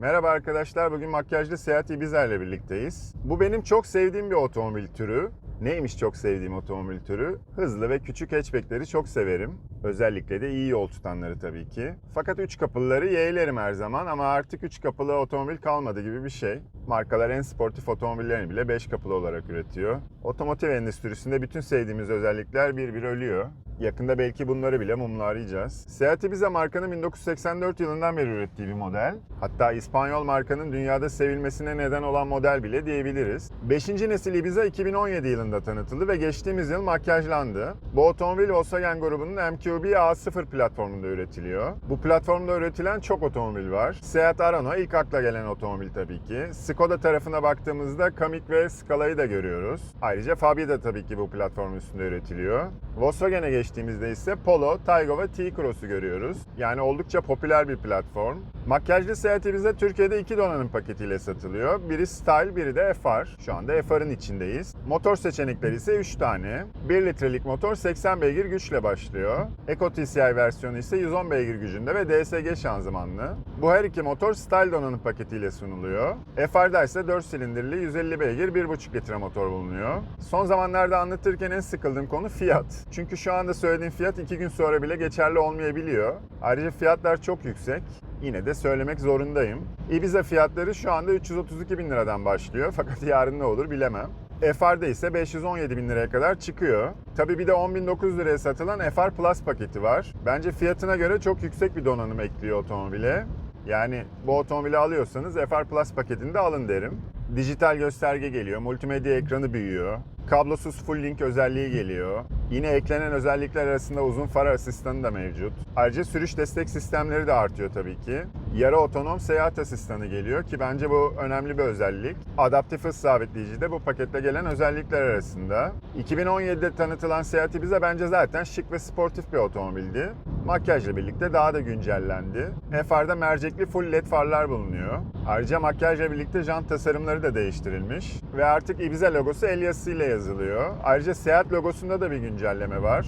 Merhaba arkadaşlar, bugün makyajlı Seat Ibiza birlikteyiz. Bu benim çok sevdiğim bir otomobil türü. Neymiş çok sevdiğim otomobil türü? Hızlı ve küçük hatchbackleri çok severim. Özellikle de iyi yol tutanları tabii ki. Fakat üç kapılıları yeğlerim her zaman ama artık üç kapılı otomobil kalmadı gibi bir şey. Markalar en sportif otomobillerini bile 5 kapılı olarak üretiyor. Otomotiv endüstrisinde bütün sevdiğimiz özellikler bir bir ölüyor. Yakında belki bunları bile mumlarayacağız. Seat Ibiza markanın 1984 yılından beri ürettiği bir model. Hatta İspanyol markanın dünyada sevilmesine neden olan model bile diyebiliriz. 5. nesil Ibiza 2017 yılında tanıtıldı ve geçtiğimiz yıl makyajlandı. Bu otomobil Volkswagen grubunun MQB A0 platformunda üretiliyor. Bu platformda üretilen çok otomobil var. Seat Arona ilk akla gelen otomobil tabii ki. Skoda tarafına baktığımızda Kamiq ve Scala'yı da görüyoruz. Ayrıca Fabia da tabii ki bu platformun üstünde üretiliyor. Volkswagen'e geçtiğimizde ise Polo, Taygo ve T-Cross'u görüyoruz. Yani oldukça popüler bir platform. Makyajlı Seat Ibiza Türkiye'de iki donanım paketiyle satılıyor. Biri Style, biri de FR. Şu anda FR'ın içindeyiz. Motor seçenekleri ise 3 tane. 1 litrelik motor 80 beygir güçle başlıyor. Eco TCI versiyonu ise 110 beygir gücünde ve DSG şanzımanlı. Bu her iki motor Style donanım paketiyle sunuluyor. FR'da ise 4 silindirli 150 beygir 1.5 litre motor bulunuyor. Son zamanlarda anlatırken en sıkıldığım konu fiyat. Çünkü şu anda söylediğim fiyat 2 gün sonra bile geçerli olmayabiliyor. Ayrıca fiyatlar çok yüksek. Yine de söylemek zorundayım. Ibiza fiyatları şu anda 332 bin liradan başlıyor fakat yarın ne olur bilemem. FR'da ise 517 bin liraya kadar çıkıyor. Tabii bir de 10.900 liraya satılan FR Plus paketi var. Bence fiyatına göre çok yüksek bir donanım ekliyor otomobile. Yani bu otomobili alıyorsanız FR Plus paketini de alın derim. Dijital gösterge geliyor, multimedya ekranı büyüyor, kablosuz full link özelliği geliyor. Yine eklenen özellikler arasında uzun far asistanı da mevcut. Ayrıca sürüş destek sistemleri de artıyor tabii ki. Yarı otonom seyahat asistanı geliyor ki bence bu önemli bir özellik. Adaptif hız sabitleyici de bu pakette gelen özellikler arasında. 2017'de tanıtılan Seat Ibiza bence zaten şık ve sportif bir otomobildi. Makyajla birlikte daha da güncellendi. FR'da mercekli full led farlar bulunuyor. Ayrıca makyajla birlikte jant tasarımları da değiştirilmiş. Ve artık Ibiza logosu el yazısıyla yazılıyor. Ayrıca Seat logosunda da bir güncelleme var.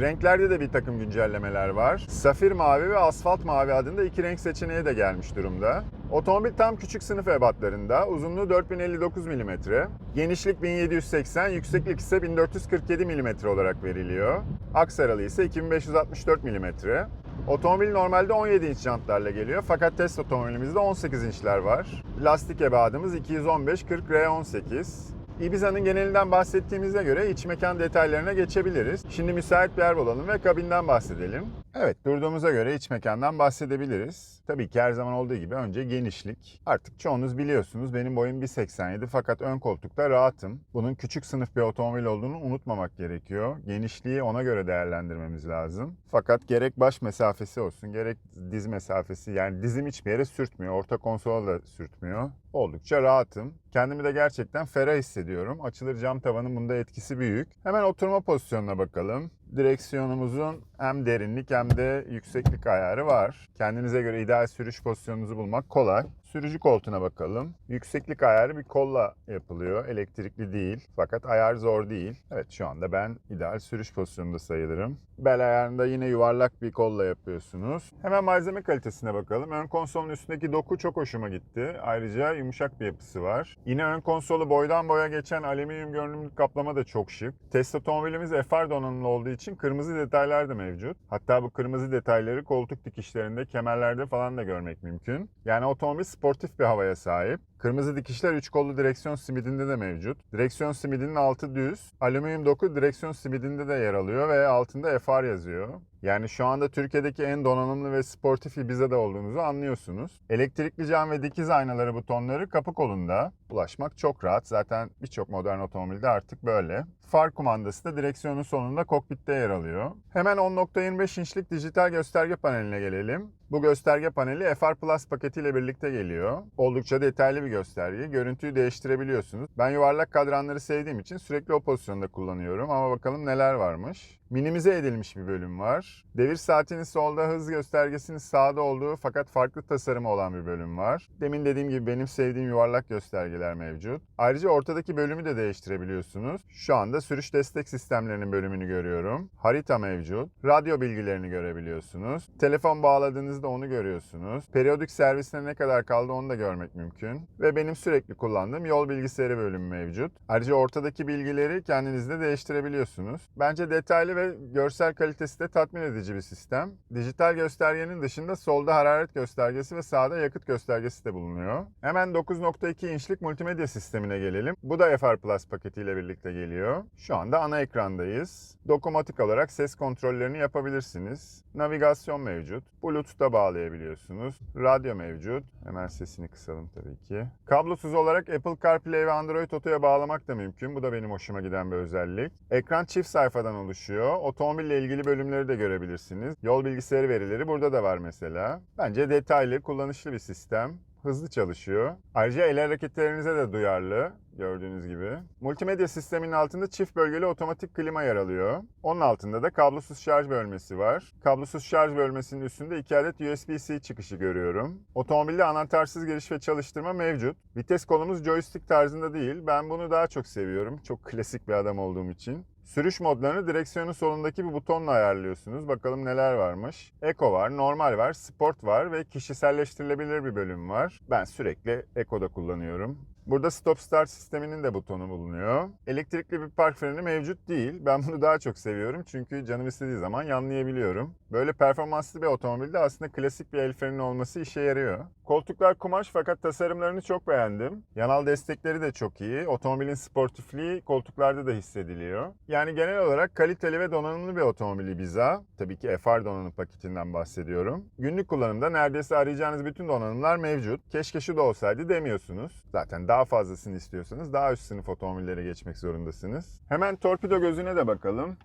Renklerde de bir takım güncellemeler var. Safir mavi ve asfalt mavi adında iki renk seçeneği de gelmiş durumda. Otomobil tam küçük sınıf ebatlarında, uzunluğu 4059 mm, genişlik 1780, yükseklik ise 1447 mm olarak veriliyor. Aksaralı ise 2564 mm. Otomobil normalde 17 inç jantlarla geliyor fakat test otomobilimizde 18 inçler var. Lastik ebadımız 215-40 R18. Ibiza'nın genelinden bahsettiğimize göre iç mekan detaylarına geçebiliriz. Şimdi müsait bir yer bulalım ve kabinden bahsedelim. Evet, durduğumuza göre iç mekandan bahsedebiliriz. Tabii ki her zaman olduğu gibi önce genişlik. Artık çoğunuz biliyorsunuz benim boyum 1.87 fakat ön koltukta rahatım. Bunun küçük sınıf bir otomobil olduğunu unutmamak gerekiyor. Genişliği ona göre değerlendirmemiz lazım. Fakat gerek baş mesafesi olsun, gerek diz mesafesi yani dizim hiçbir yere sürtmüyor. Orta konsola da sürtmüyor. Oldukça rahatım. Kendimi de gerçekten ferah hissediyorum. Açılır cam tavanın bunda etkisi büyük. Hemen oturma pozisyonuna bakalım. Direksiyonumuzun hem derinlik hem de yükseklik ayarı var. Kendinize göre ideal sürüş pozisyonunuzu bulmak kolay. Sürücü koltuğuna bakalım. Yükseklik ayarı bir kolla yapılıyor. Elektrikli değil. Fakat ayar zor değil. Evet şu anda ben ideal sürüş pozisyonunda sayılırım. Bel ayarında yine yuvarlak bir kolla yapıyorsunuz. Hemen malzeme kalitesine bakalım. Ön konsolun üstündeki doku çok hoşuma gitti. Ayrıca yumuşak bir yapısı var. Yine ön konsolu boydan boya geçen alüminyum görünümlü kaplama da çok şık. Test otomobilimiz FR donanımlı olduğu için kırmızı detaylar da mevcut. Hatta bu kırmızı detayları koltuk dikişlerinde, kemerlerde falan da görmek mümkün. Yani otomobil sportif bir havaya sahip. Kırmızı dikişler 3 kollu direksiyon simidinde de mevcut. Direksiyon simidinin altı düz. Alüminyum doku direksiyon simidinde de yer alıyor ve altında FR yazıyor. Yani şu anda Türkiye'deki en donanımlı ve sportif Ibiza'da olduğunuzu anlıyorsunuz. Elektrikli cam ve dikiz aynaları butonları kapı kolunda. Ulaşmak çok rahat. Zaten birçok modern otomobilde artık böyle. Far kumandası da direksiyonun sonunda kokpitte yer alıyor. Hemen 10.25 inçlik dijital gösterge paneline gelelim. Bu gösterge paneli FR Plus paketiyle birlikte geliyor. Oldukça detaylı bir gösterge. Görüntüyü değiştirebiliyorsunuz. Ben yuvarlak kadranları sevdiğim için sürekli o pozisyonda kullanıyorum. Ama bakalım neler varmış. Minimize edilmiş bir bölüm var. Devir saatinin solda, hız göstergesinin sağda olduğu fakat farklı tasarımı olan bir bölüm var. Demin dediğim gibi benim sevdiğim yuvarlak göstergeler mevcut. Ayrıca ortadaki bölümü de değiştirebiliyorsunuz. Şu anda sürüş destek sistemlerinin bölümünü görüyorum. Harita mevcut. Radyo bilgilerini görebiliyorsunuz. Telefon bağladığınızda onu görüyorsunuz. Periyodik servisine ne kadar kaldı onu da görmek mümkün. Ve benim sürekli kullandığım yol bilgisayarı bölümü mevcut. Ayrıca ortadaki bilgileri kendiniz de değiştirebiliyorsunuz. Bence detaylı ve görsel kalitesi de tatmin edici bir sistem. Dijital göstergenin dışında solda hararet göstergesi ve sağda yakıt göstergesi de bulunuyor. Hemen 9.2 inçlik multimedya sistemine gelelim. Bu da FR Plus paketiyle birlikte geliyor. Şu anda ana ekrandayız. Dokunmatik olarak ses kontrollerini yapabilirsiniz. Navigasyon mevcut. Bluetooth'a bağlayabiliyorsunuz. Radyo mevcut. Hemen sesini kısalım tabii ki. Kablosuz olarak Apple CarPlay ve Android Auto'ya bağlamak da mümkün. Bu da benim hoşuma giden bir özellik. Ekran çift sayfadan oluşuyor. Otomobille ilgili bölümleri de görebilirsiniz. Yol bilgisayarı verileri burada da var mesela. Bence detaylı, kullanışlı bir sistem hızlı çalışıyor. Ayrıca el hareketlerinize de duyarlı gördüğünüz gibi. Multimedya sisteminin altında çift bölgeli otomatik klima yer alıyor. Onun altında da kablosuz şarj bölmesi var. Kablosuz şarj bölmesinin üstünde 2 adet USB-C çıkışı görüyorum. Otomobilde anahtarsız giriş ve çalıştırma mevcut. Vites kolumuz joystick tarzında değil. Ben bunu daha çok seviyorum. Çok klasik bir adam olduğum için. Sürüş modlarını direksiyonun solundaki bir butonla ayarlıyorsunuz. Bakalım neler varmış. Eco var, normal var, sport var ve kişiselleştirilebilir bir bölüm var. Ben sürekli Eco'da kullanıyorum. Burada stop start sisteminin de butonu bulunuyor. Elektrikli bir park freni mevcut değil. Ben bunu daha çok seviyorum çünkü canım istediği zaman yanlayabiliyorum. Böyle performanslı bir otomobilde aslında klasik bir el freni olması işe yarıyor. Koltuklar kumaş fakat tasarımlarını çok beğendim. Yanal destekleri de çok iyi. Otomobilin sportifliği koltuklarda da hissediliyor. Yani genel olarak kaliteli ve donanımlı bir otomobil Ibiza. Tabii ki FR donanım paketinden bahsediyorum. Günlük kullanımda neredeyse arayacağınız bütün donanımlar mevcut. Keşke şu da olsaydı demiyorsunuz. Zaten daha fazlasını istiyorsanız daha üst sınıf otomobillere geçmek zorundasınız. Hemen torpido gözüne de bakalım.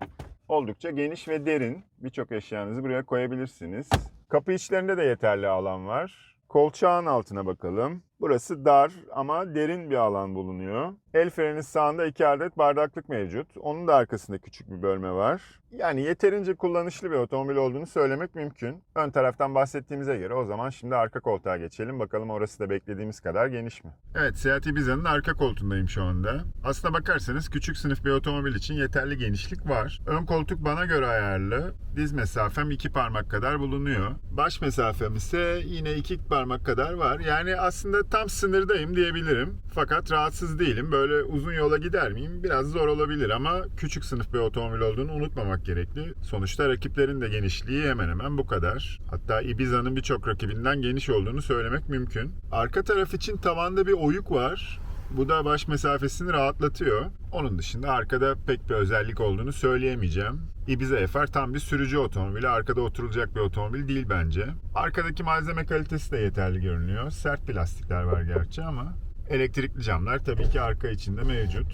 Oldukça geniş ve derin. Birçok eşyanızı buraya koyabilirsiniz. Kapı içlerinde de yeterli alan var. Kolçağın altına bakalım. Burası dar ama derin bir alan bulunuyor. El freni sağında iki adet bardaklık mevcut. Onun da arkasında küçük bir bölme var. Yani yeterince kullanışlı bir otomobil olduğunu söylemek mümkün. Ön taraftan bahsettiğimize göre o zaman şimdi arka koltuğa geçelim. Bakalım orası da beklediğimiz kadar geniş mi? Evet Seat Ibiza'nın arka koltuğundayım şu anda. Aslına bakarsanız küçük sınıf bir otomobil için yeterli genişlik var. Ön koltuk bana göre ayarlı. Diz mesafem iki parmak kadar bulunuyor. Baş mesafem ise yine iki parmak kadar var. Yani aslında tam sınırdayım diyebilirim. Fakat rahatsız değilim. Böyle uzun yola gider miyim? Biraz zor olabilir ama küçük sınıf bir otomobil olduğunu unutmamak gerekli. Sonuçta rakiplerin de genişliği hemen hemen bu kadar. Hatta Ibiza'nın birçok rakibinden geniş olduğunu söylemek mümkün. Arka taraf için tavanda bir oyuk var. Bu da baş mesafesini rahatlatıyor. Onun dışında arkada pek bir özellik olduğunu söyleyemeyeceğim. Ibiza FR tam bir sürücü otomobili. Arkada oturulacak bir otomobil değil bence. Arkadaki malzeme kalitesi de yeterli görünüyor. Sert plastikler var gerçi ama elektrikli camlar tabii ki arka içinde mevcut.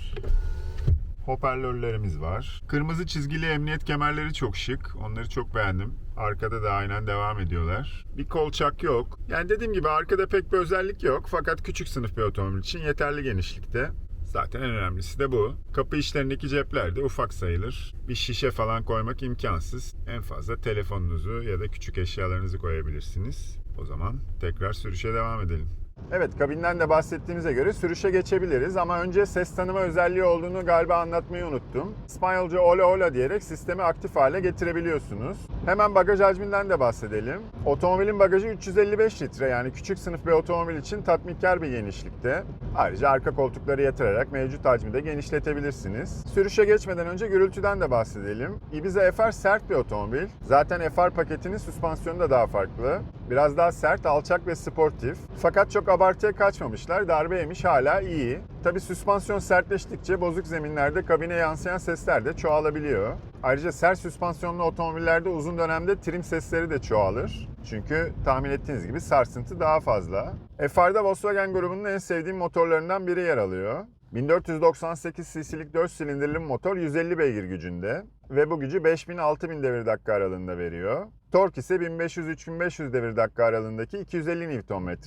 Hoparlörlerimiz var. Kırmızı çizgili emniyet kemerleri çok şık. Onları çok beğendim. Arkada da aynen devam ediyorlar. Bir kolçak yok. Yani dediğim gibi arkada pek bir özellik yok. Fakat küçük sınıf bir otomobil için yeterli genişlikte. Zaten en önemlisi de bu. Kapı içlerindeki cepler de ufak sayılır. Bir şişe falan koymak imkansız. En fazla telefonunuzu ya da küçük eşyalarınızı koyabilirsiniz. O zaman tekrar sürüşe devam edelim. Evet kabinden de bahsettiğimize göre sürüşe geçebiliriz ama önce ses tanıma özelliği olduğunu galiba anlatmayı unuttum. İspanyolca ola ola diyerek sistemi aktif hale getirebiliyorsunuz. Hemen bagaj hacminden de bahsedelim. Otomobilin bagajı 355 litre yani küçük sınıf bir otomobil için tatminkar bir genişlikte. Ayrıca arka koltukları yatırarak mevcut hacmi de genişletebilirsiniz. Sürüşe geçmeden önce gürültüden de bahsedelim. Ibiza FR sert bir otomobil. Zaten FR paketinin süspansiyonu da daha farklı. Biraz daha sert, alçak ve sportif. Fakat çok abartıya kaçmamışlar. Darbe yemiş hala iyi. Tabi süspansiyon sertleştikçe bozuk zeminlerde kabine yansıyan sesler de çoğalabiliyor. Ayrıca sert süspansiyonlu otomobillerde uzun dönemde trim sesleri de çoğalır. Çünkü tahmin ettiğiniz gibi sarsıntı daha fazla. FR'da Volkswagen grubunun en sevdiğim motorlarından biri yer alıyor. 1498 cc'lik 4 silindirli motor 150 beygir gücünde ve bu gücü 5000-6000 devir dakika aralığında veriyor. Tork ise 1500-3500 devir dakika aralığındaki 250 Nm.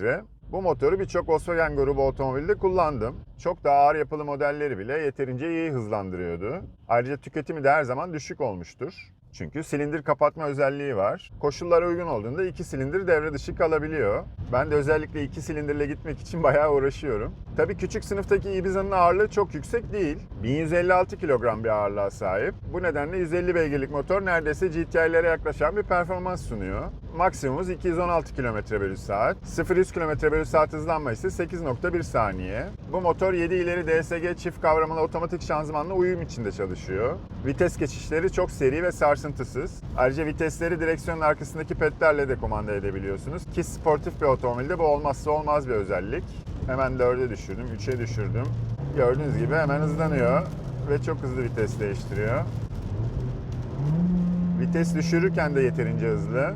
Bu motoru birçok Volkswagen grubu otomobilde kullandım. Çok daha ağır yapılı modelleri bile yeterince iyi hızlandırıyordu. Ayrıca tüketimi de her zaman düşük olmuştur. Çünkü silindir kapatma özelliği var. Koşullara uygun olduğunda iki silindir devre dışı kalabiliyor. Ben de özellikle iki silindirle gitmek için bayağı uğraşıyorum. Tabii küçük sınıftaki Ibiza'nın ağırlığı çok yüksek değil. 1156 kilogram bir ağırlığa sahip. Bu nedenle 150 beygirlik motor neredeyse GTI'lere yaklaşan bir performans sunuyor. Maksimumumuz 216 km bölü saat. 0-100 km bölü saat hızlanma ise 8.1 saniye. Bu motor 7 ileri DSG çift kavramlı otomatik şanzımanla uyum içinde çalışıyor. Vites geçişleri çok seri ve sarsıntısız. Ayrıca vitesleri direksiyonun arkasındaki pedlerle de kumanda edebiliyorsunuz. Ki sportif bir otomobilde bu olmazsa olmaz bir özellik. Hemen 4'e düşürdüm, 3'e düşürdüm. Gördüğünüz gibi hemen hızlanıyor ve çok hızlı vites değiştiriyor. Vites düşürürken de yeterince hızlı.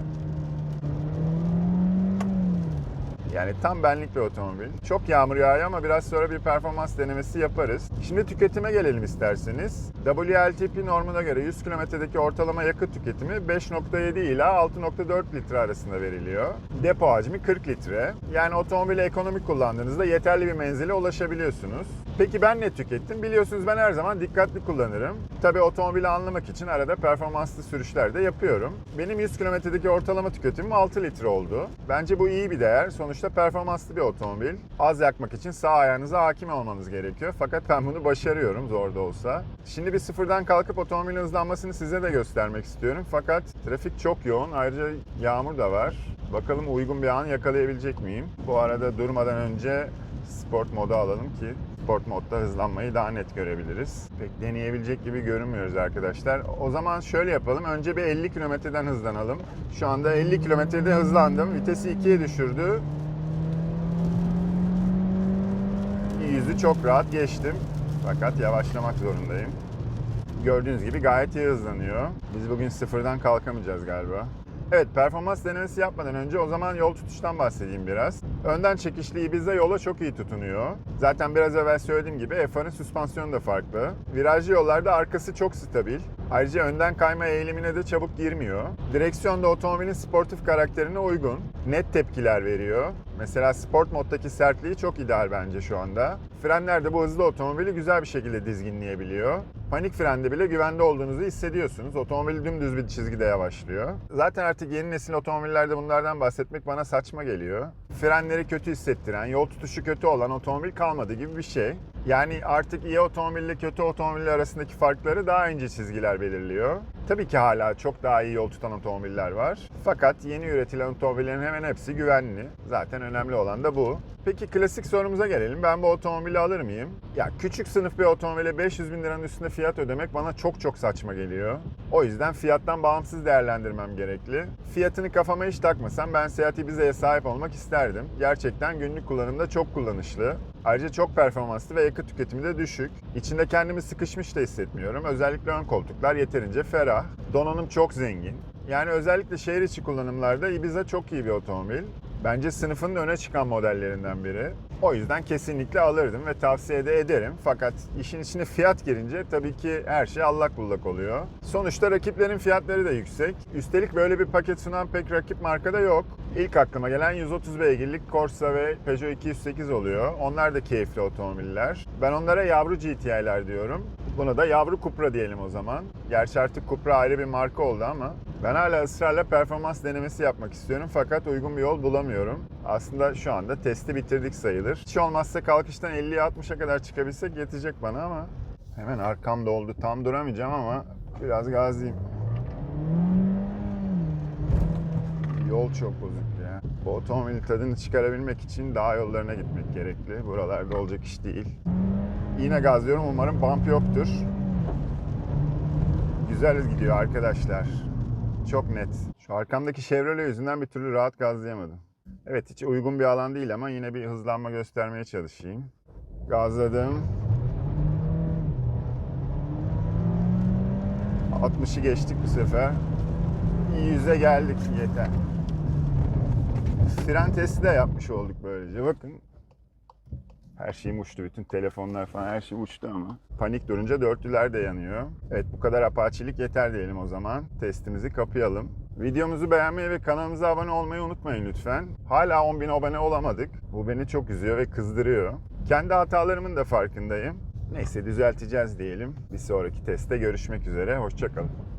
Yani tam benlik bir otomobil. Çok yağmur yağıyor ama biraz sonra bir performans denemesi yaparız. Şimdi tüketime gelelim isterseniz. WLTP normuna göre 100 kilometredeki ortalama yakıt tüketimi 5.7 ila 6.4 litre arasında veriliyor. Depo hacmi 40 litre. Yani otomobili ekonomik kullandığınızda yeterli bir menzile ulaşabiliyorsunuz. Peki ben ne tükettim? Biliyorsunuz ben her zaman dikkatli kullanırım. Tabii otomobili anlamak için arada performanslı sürüşler de yapıyorum. Benim 100 kilometredeki ortalama tüketimim 6 litre oldu. Bence bu iyi bir değer. Sonuçta performanslı bir otomobil. Az yakmak için sağ ayağınıza hakim olmanız gerekiyor. Fakat ben bunu başarıyorum zor da olsa. Şimdi bir sıfırdan kalkıp otomobilin hızlanmasını size de göstermek istiyorum. Fakat trafik çok yoğun. Ayrıca yağmur da var. Bakalım uygun bir an yakalayabilecek miyim? Bu arada durmadan önce sport moda alalım ki sport modda hızlanmayı daha net görebiliriz. Pek deneyebilecek gibi görünmüyoruz arkadaşlar. O zaman şöyle yapalım. Önce bir 50 kilometreden hızlanalım. Şu anda 50 kilometrede hızlandım. Vitesi 2'ye düşürdü. Yüzü çok rahat geçtim. Fakat yavaşlamak zorundayım. Gördüğünüz gibi gayet iyi hızlanıyor. Biz bugün sıfırdan kalkamayacağız galiba. Evet performans denemesi yapmadan önce o zaman yol tutuştan bahsedeyim biraz. Önden çekişli Ibiza yola çok iyi tutunuyor. Zaten biraz evvel söylediğim gibi FR'ın süspansiyonu da farklı. Virajlı yollarda arkası çok stabil. Ayrıca önden kayma eğilimine de çabuk girmiyor. Direksiyon da otomobilin sportif karakterine uygun. Net tepkiler veriyor. Mesela sport moddaki sertliği çok ideal bence şu anda. Frenler de bu hızlı otomobili güzel bir şekilde dizginleyebiliyor. Panik frende bile güvende olduğunuzu hissediyorsunuz. Otomobil dümdüz bir çizgide yavaşlıyor. Zaten artık yeni nesil otomobillerde bunlardan bahsetmek bana saçma geliyor. Frenleri kötü hissettiren, yol tutuşu kötü olan otomobil kalmadı gibi bir şey. Yani artık iyi otomobille kötü otomobiller arasındaki farkları daha ince çizgiler belirliyor. Tabii ki hala çok daha iyi yol tutan otomobiller var. Fakat yeni üretilen otomobillerin hemen hepsi güvenli. Zaten önemli olan da bu. Peki klasik sorumuza gelelim. Ben bu otomobili alır mıyım? Ya küçük sınıf bir otomobile 500 bin liranın üstünde fiyat ödemek bana çok çok saçma geliyor. O yüzden fiyattan bağımsız değerlendirmem gerekli. Fiyatını kafama hiç takmasam ben Seat Ibiza'ya sahip olmak isterdim. Gerçekten günlük kullanımda çok kullanışlı. Ayrıca çok performanslı ve yakıt tüketimi de düşük. İçinde kendimi sıkışmış da hissetmiyorum. Özellikle ön koltuklar yeterince ferah. Donanım çok zengin. Yani özellikle şehir içi kullanımlarda Ibiza çok iyi bir otomobil. Bence sınıfın öne çıkan modellerinden biri. O yüzden kesinlikle alırdım ve tavsiye de ederim. Fakat işin içine fiyat girince tabii ki her şey allak bullak oluyor. Sonuçta rakiplerin fiyatları da yüksek. Üstelik böyle bir paket sunan pek rakip markada yok. İlk aklıma gelen 130 beygirlik Corsa ve Peugeot 208 oluyor. Onlar da keyifli otomobiller. Ben onlara yavru GTI'ler diyorum. Buna da yavru Cupra diyelim o zaman. Gerçi artık Cupra ayrı bir marka oldu ama ben hala ısrarla performans denemesi yapmak istiyorum fakat uygun bir yol bulamıyorum. Aslında şu anda testi bitirdik sayılır. Hiç olmazsa kalkıştan 50'ye 60'a kadar çıkabilsek yetecek bana ama hemen arkam doldu. Tam duramayacağım ama biraz gaziyim. Yol çok bozuk ya. Bu otomobilin tadını çıkarabilmek için dağ yollarına gitmek gerekli. Buralarda olacak iş değil. Yine gazlıyorum. Umarım bump yoktur. Güzel gidiyor arkadaşlar. Çok net. Şu arkamdaki Chevrolet yüzünden bir türlü rahat gazlayamadım. Evet hiç uygun bir alan değil ama yine bir hızlanma göstermeye çalışayım. Gazladım. 60'ı geçtik bu sefer. 100'e geldik yeter. Fren testi de yapmış olduk böylece. Bakın her şeyim uçtu. Bütün telefonlar falan her şey uçtu ama. Panik durunca dörtlüler de yanıyor. Evet bu kadar apaçilik yeter diyelim o zaman. Testimizi kapayalım. Videomuzu beğenmeyi ve kanalımıza abone olmayı unutmayın lütfen. Hala 10.000 abone olamadık. Bu beni çok üzüyor ve kızdırıyor. Kendi hatalarımın da farkındayım. Neyse düzelteceğiz diyelim. Bir sonraki testte görüşmek üzere. Hoşçakalın.